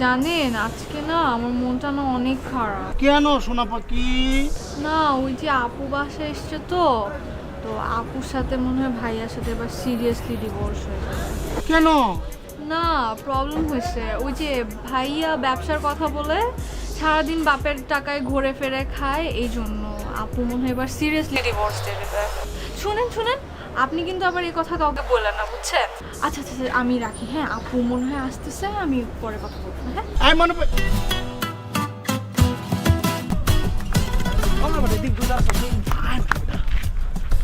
জানেন আজকে না আমার মনটা না অনেক খারাপ। কেন সোনা পাখি না ওই যে আপু বাসা এসছে তো তো আপুর সাথে মনে হয় ভাইয়ার সাথে এবার সিরিয়াসলি ডিভোর্স হয়ে যাবে কেন? না প্রবলেম হয়েছে। ওই যে ভাইয়া ব্যবসার কথা বলে সারাদিন বাপের টাকায় ঘুরে ফেরে খায় এই জন্য আপু মনে হয় এবার সিরিয়াসলি ডিভোর্স দেবে শুনেন শুনেন। আপনি কিন্তু আবার এই কথা কাউকে বললেন না বুঝছেন? আচ্ছা আচ্ছা আচ্ছা, আমি রাখি হ্যাঁ আপু মনে হয় আসতেছে আমি পরে কথা বলব হ্যাঁ? আমি মনে করি-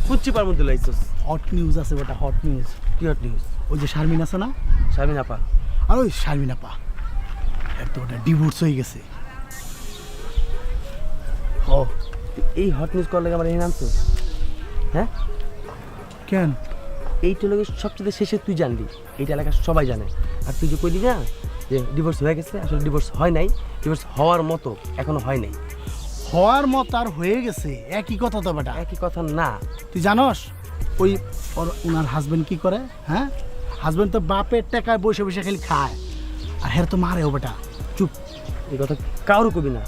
কুচ্ছি পার মধ্যে লাইছস হট নিউজ আছে বেটা হট নিউজ কি হট নিউজ ওই যে শারমিন আছে না? শামিন আপা। আর ওই শারমিন আপা। এর তো ওটা ডিভোর্স হয়ে গেছে। ও এই হট নিউজ কল লাগে আমার এই নামছো হ্যাঁ? কেন? এইটা লোকের সবচেয়ে শেষে তুই জানবি। এইটা এলাকার সবাই জানে। আর তুই যে কইলি না যে ডিভোর্স হয়ে গেছে আসলে ডিভোর্স হয় নাই ডিভোর্স হওয়ার মতো এখনও হয় নাই। হওয়ার মত আর হয়ে গেছে একই কথা তো বেটা। একই কথা না। তুই জানস ওই ওনার হাজবেন্ড কি করে হ্যাঁ? হাজবেন্ড তো বাপের টাকায় বসে বসে খালি খায়। আর হের তো মারে মারেও বেটা। চুপ। এই কথা কারও কবি না।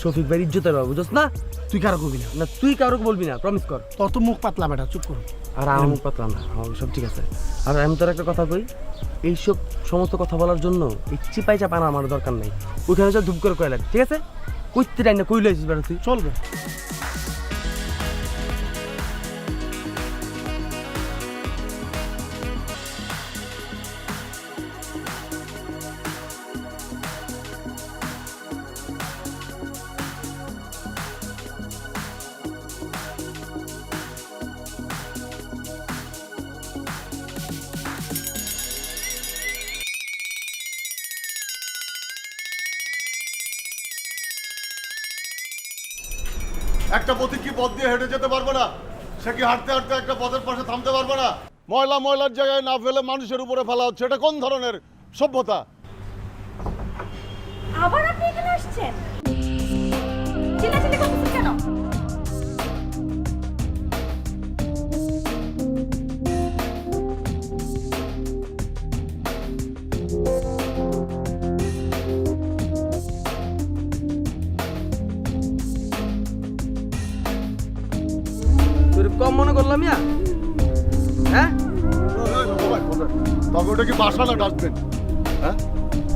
শফিক ভাই ইজ্জতের বাবু বুঝছ না? তুই কারও কবি না। না তুই কারও বলবি না প্রমিস কর। তোর তো মুখ পাতলা বেটা চুপ কর আর না। আমার সব ঠিক আছে। আর আমি তোর একটা কথা কই এইসব সমস্ত কথা বলার জন্য এই চিপাই চাপানা আমার দরকার নাই। ওইখানে যা ধূপ করে কয়লা ঠিক আছে? কইতে টাই না কইলে আসিস বেড়া তুই চলবে। একটা পথিক কি পথ দিয়ে হেঁটে যেতে পারবে না? সে কি হাঁটতে হাঁটতে একটা পথের পাশে থামতে পারবে না? ময়লা ময়লার জায়গায় না ফেলে মানুষের উপরে ফেলা হচ্ছে। এটা কোন ধরনের সভ্যতা? আবার আপনি এখানে আসছেন? কম মনে করলাম ইয়া? হ্যাঁ? তবে ওটা কি বাসা না ডাস্টবিন হ্যাঁ?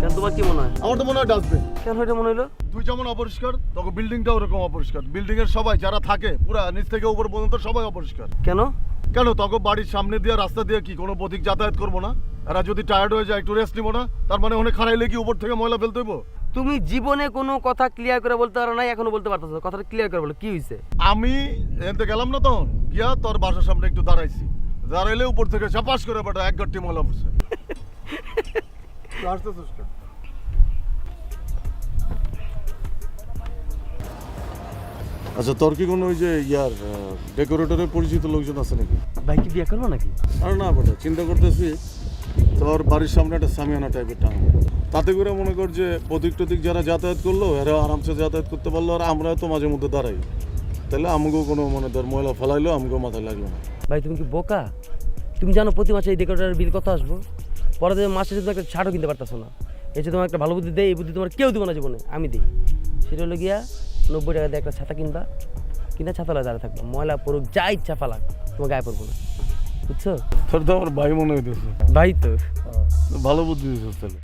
কেন তোমার কি মনে হয়? আমার তো মনে হয় ডাস্টবিন কেন এটা মনে হইল? তুই যেমন অপরিষ্কার তখন বিল্ডিংটাও ওরকম অপরিষ্কার। বিল্ডিং এর সবাই যারা থাকে পুরা নিচ থেকে উপর পর্যন্ত সবাই অপরিষ্কার। কেন? কেন? তখন বাড়ির সামনে দিয়ে রাস্তা দিয়ে কি কোনো পথিক যাতায়াত করব না? এরা যদি টায়ার্ড হয়ে যায় একটু রেস্ট নিবো না? তার মানে অনেক খারাইলে কি উপর থেকে ময়লা ফেলতে হইবো? তুমি জীবনে কোনো কথা ক্লিয়ার করে বলতে পারো নাই এখনও বলতে পারতেছো। কথাটা ক্লিয়ার করে বলো কি হয়েছে আমি এনতে গেলাম না তখন গিয়া তোর বাসার সামনে একটু দাঁড়াইছি। দাঁড়াইলে উপর থেকে চাপাস করে বেটা এক গাড়টি ময়লা পড়ছে আচ্ছা তোর কি কোনো ওই যে ইয়ার ডেকোরেটরের পরিচিত লোকজন আছে নাকি? ভাই কি বিয়ে করব নাকি? আর না বেটা চিন্তা করতেছি তোর বাড়ির সামনে একটা সামিয়ানা টাইপের টাঙা তাতে করে মনে কর যে প্রতীক টদিক যারা যাতায়াত করল এরা আরামসে যাতায়াত করতে পারল আর আমরা তো মাঝে মধ্যে দাঁড়াই। তাহলে আমাকেও কোনো মানে ধর ময়লা ফেলাইলো আমাকেও মাথায় লাগল না। ভাই তুমি কি বোকা? তুমি জানো প্রতি মাসে এই ডেকোরেটারের বিল কত আসব? পরে মাসে যদি একটা ছাড়ও কিনতে পারতেছো না। এই যে তোমার একটা ভালো বুদ্ধি দেয় এই বুদ্ধি তোমার কেউ দেবো না জীবনে আমি দিই। সেটা হলো গিয়া নব্বই টাকা দিয়ে একটা ছাতা কিনবা। কিনা ছাতা লাগে দাঁড়িয়ে থাকবা। ময়লা পড়ুক যা ইচ্ছা ফালাক তোমার গায়ে পড়ব না। বুঝছ? তোর তো আমার ভাই মনে হইতেছে। ভাই তো। ভালো বুদ্ধি দিতেছে তাহলে।